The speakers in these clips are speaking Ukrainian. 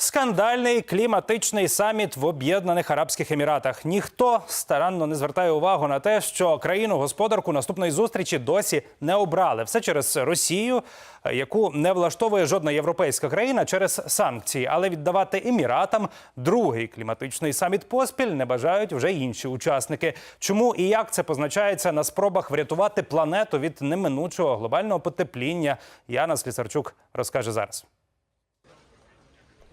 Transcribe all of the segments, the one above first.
Скандальний кліматичний саміт в Об'єднаних Арабських Еміратах. Ніхто старанно не звертає увагу на те, що країну господарку наступної зустрічі досі не обрали. Все через Росію, яку не влаштовує жодна європейська країна через санкції. Але віддавати еміратам другий кліматичний саміт поспіль не бажають вже інші учасники. Чому і як це позначається на спробах врятувати планету від неминучого глобального потепління? Яна Слісарчук розкаже зараз.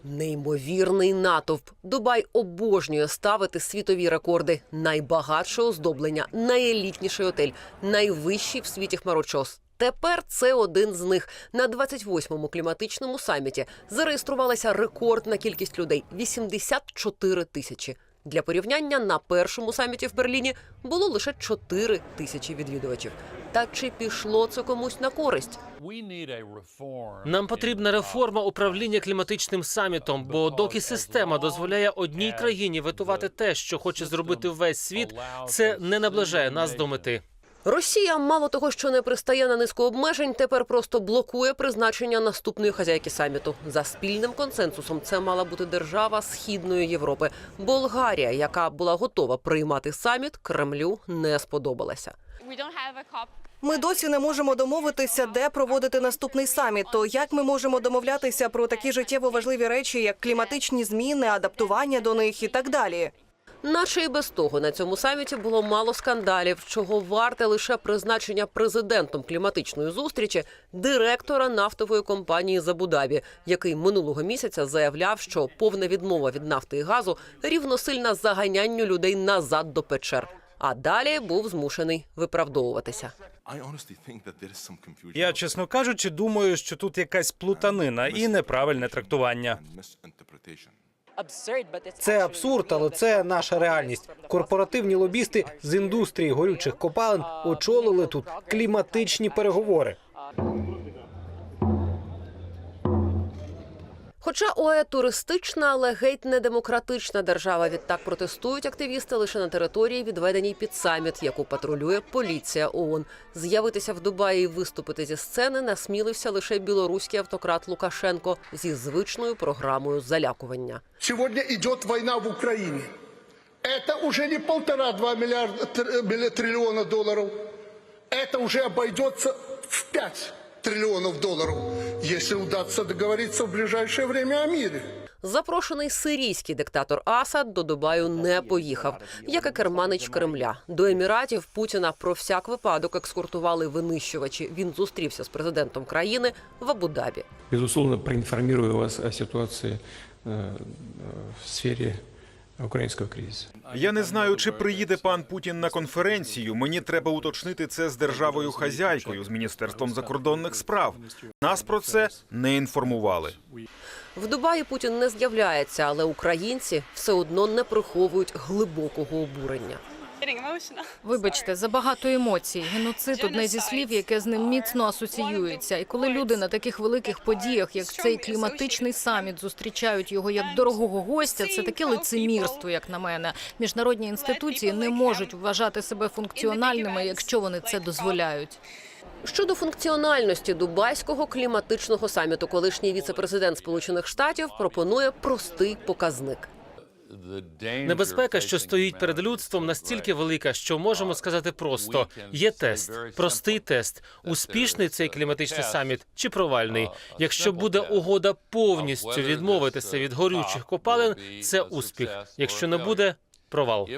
Неймовірний натовп. Дубай обожнює ставити світові рекорди. Найбагатше оздоблення, найелітніший отель, найвищий в світі хмарочос. Тепер це один з них. На 28-му кліматичному саміті зареєструвалася рекордна кількість людей 84 тисячі. Для порівняння на першому саміті в Берліні було лише 4 тисячі відвідувачів. Та чи пішло це комусь на користь? Нам потрібна реформа управління кліматичним самітом, бо доки система дозволяє одній країні витувати те, що хоче зробити весь світ, це не наближає нас до мети. Росія мало того, що не пристає на низку обмежень, тепер просто блокує призначення наступної хазяйки саміту. За спільним консенсусом це мала бути держава Східної Європи. Болгарія, яка була готова приймати саміт, Кремлю не сподобалася. Ми досі не можемо домовитися, де проводити наступний саміт. То як ми можемо домовлятися про такі життєво важливі речі, як кліматичні зміни, адаптування до них і так далі? Наче і без того на цьому саміті було мало скандалів, чого варте лише призначення президентом кліматичної зустрічі директора нафтової компанії з Абу-Дабі, який минулого місяця заявляв, що повна відмова від нафти і газу рівносильна заганянню людей назад до печер. А далі був змушений виправдовуватися. Я, чесно кажучи, думаю, що тут якась плутанина і неправильне трактування. Це абсурд, але це наша реальність. Корпоративні лобісти з індустрії горючих копалин очолили тут кліматичні переговори. Хоча ОЕ туристична, але геть не демократична держава. Відтак протестують активісти лише на території, відведеній під саміт, яку патрулює поліція ООН. З'явитися в Дубаї і виступити зі сцени насмілився лише білоруський автократ Лукашенко зі звичною програмою залякування. Сегодня идет война в Украине. Это уже не полтора-два милли- триллиона долларов. Это уже обойдется в пять триллионов долларов, если удастся договориться в ближайшее время о мире. Запрошений сирійський диктатор Асад до Дубаю не поїхав, як і керманич Кремля. До еміратів Путіна про всяк випадок екскуртували винищувачі. Він зустрівся з президентом країни в Абу-Дабі. Безусловно, проинформирую вас о ситуации э, э, в сфере украинского кризиса. Я не знаю, чи приїде пан Путін на конференцію. Мені треба уточнити це з державою хазяйкою, з міністерством закордонних справ. Нас про це не інформували. В Дубаї Путін не з'являється, але українці все одно не приховують глибокого обурення. Вибачте, забагато емоцій. Геноцид одне зі слів, яке з ним міцно асоціюється. І коли люди на таких великих подіях, як цей кліматичний саміт, зустрічають його як дорогого гостя, це таке лицемірство, як на мене. Міжнародні інституції не можуть вважати себе функціональними, якщо вони це дозволяють. Щодо функціональності дубайського кліматичного саміту, колишній віце-президент Сполучених Штатів пропонує простий показник. Небезпека, що стоїть перед людством, настільки велика, що можемо сказати просто: є тест, простий тест, успішний цей кліматичний саміт чи провальний. Якщо буде угода повністю відмовитися від горючих копалин, це успіх. Якщо не буде провал.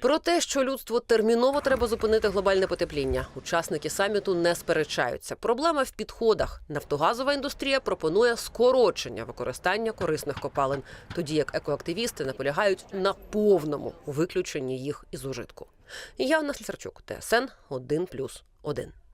Про те, що людству терміново треба зупинити глобальне потепління, учасники саміту не сперечаються. Проблема в підходах. Нафтогазова індустрія пропонує скорочення використання корисних копалин, тоді як екоактивісти наполягають на повному виключенні їх із ужитку. Яна Слісарчук, ТСН 1+,1.